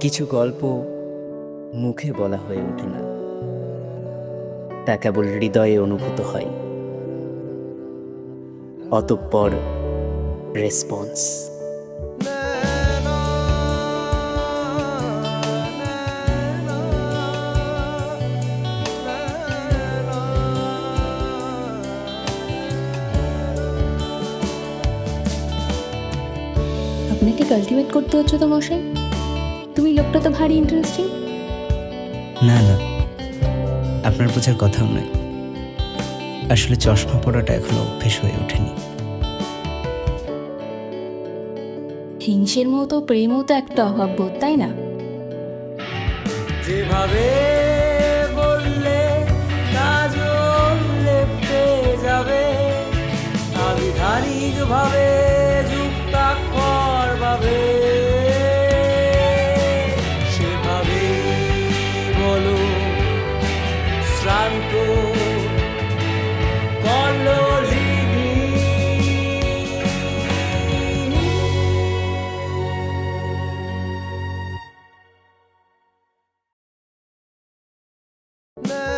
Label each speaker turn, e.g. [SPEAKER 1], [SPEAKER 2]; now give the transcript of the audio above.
[SPEAKER 1] কিছু গল্প মুখে বলা হয়ে ওঠে না। তা কেবল হৃদয়ে অনুভূত হয়। অতঃপর রেসপন্স
[SPEAKER 2] আপনাকে কাল্টিভেট করতে হচ্ছে তো মশাই? তুমি লোকটা তো ভারী ইন্টারেস্টিং
[SPEAKER 3] না না আপনার বোঝার কথাও নয়। আসলে চশমা পড়াটা এখনও অভ্যেস হয়ে ওঠেনি।
[SPEAKER 2] হিংসের মতো প্রেমও তো একটা অভাব বোধ তাই না?
[SPEAKER 4] যেভাবে বললে লেপটে যাবে। আবিধানিক ভাবে No.